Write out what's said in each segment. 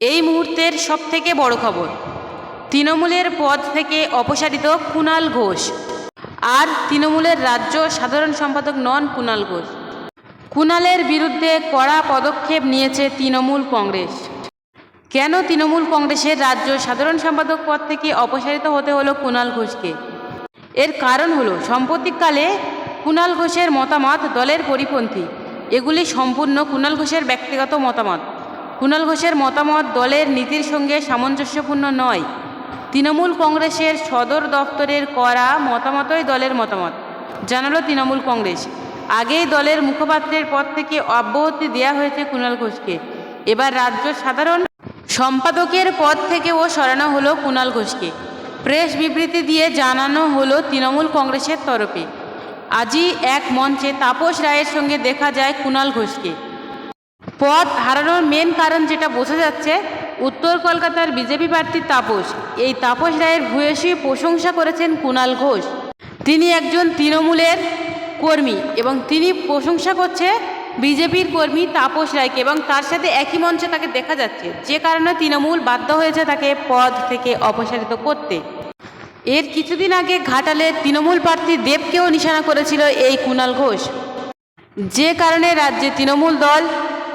এই মুহূর্তের সবথেকে বড় খবর, তৃণমূলের পদ থেকে অপসারিত কুণাল ঘোষ। আর তৃণমূলের রাজ্য সাধারণ সম্পাদক নন কুণাল ঘোষ। কুণালের বিরুদ্ধে কড়া পদক্ষেপ নিয়েছে তৃণমূল কংগ্রেস। কেন তৃণমূল কংগ্রেসের রাজ্য সাধারণ সম্পাদক পদ থেকে অপসারিত হতে হলো কুণাল ঘোষকে? এর কারণ হলো, সাম্প্রতিককালে কুণাল ঘোষের মতামত দলের পরিপন্থী। এগুলি সম্পূর্ণ কুণাল ঘোষের ব্যক্তিগত মতামত। কুণাল ঘোষের মতামত দলের নীতির সঙ্গে সামঞ্জস্যপূর্ণ নয়। তৃণমূল কংগ্রেসের সদর দপ্তরের করা মতামতই দলের মতামত। জানালো তৃণমূল কংগ্রেস। আগেই দলের মুখপাত্রের পদ থেকে অব্যাহতি দেওয়া হয়েছে কুণাল ঘোষকে। এবার রাজ্য সাধারণ সম্পাদকের পদ থেকেও সরানো হলো কুণাল ঘোষকে। প্রেস বিবৃতি দিয়ে জানানো হলো তৃণমূল কংগ্রেসের তরফে। আজই এক মঞ্চে তাপস রায়ের সঙ্গে দেখা যায় কুণাল ঘোষকে। পদ হারানোর মেন কারণ যেটা বোঝা যাচ্ছে, উত্তর কলকাতার বিজেপি প্রার্থী তাপস। এই তাপস রায়ের ভূয়সী প্রশংসা করেছেন কুণাল ঘোষ। তিনি একজন তৃণমূলের কর্মী এবং তিনি প্রশংসা করছে বিজেপির কর্মী তাপস রায়কে এবং তার সাথে একই মঞ্চে তাকে দেখা যাচ্ছে। যে কারণে তৃণমূল বাধ্য হয়েছে তাকে পদ থেকে অপসারিত করতে। এর কিছুদিন আগে ঘাটালে তৃণমূল প্রার্থী দেবকেও নিশানা করেছিল এই কুণাল ঘোষ। যে কারণে রাজ্যে তৃণমূল দল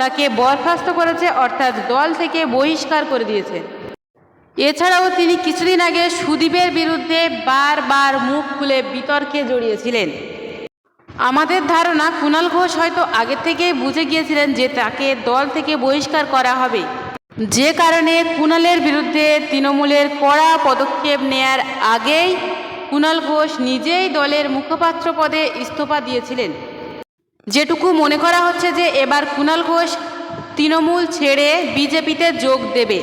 তাকে বরখাস্ত করেছে, অর্থাৎ দল থেকে বহিষ্কার করে দিয়েছে। এছাড়াও তিনি কিছুদিন আগে সুদীপের বিরুদ্ধে বারবার মুখ খুলে বিতর্কে জড়িয়েছিলেন। আমাদের ধারণা কুণাল ঘোষ হয়তো আগে থেকেই বুঝে গিয়েছিলেন যে তাকে দল থেকে বহিষ্কার করা হবে। যে কারণে কুণালের বিরুদ্ধে তৃণমূলের কড়া পদক্ষেপ নেয়ার আগেই কুণাল ঘোষ নিজেই দলের মুখপাত্র পদে ইস্তফা দিয়েছিলেন। যেটুকু মনে করা হচ্ছে যে এবার কুণাল ঘোষ তৃণমূল ছেড়ে বিজেপিতে যোগ দেবে।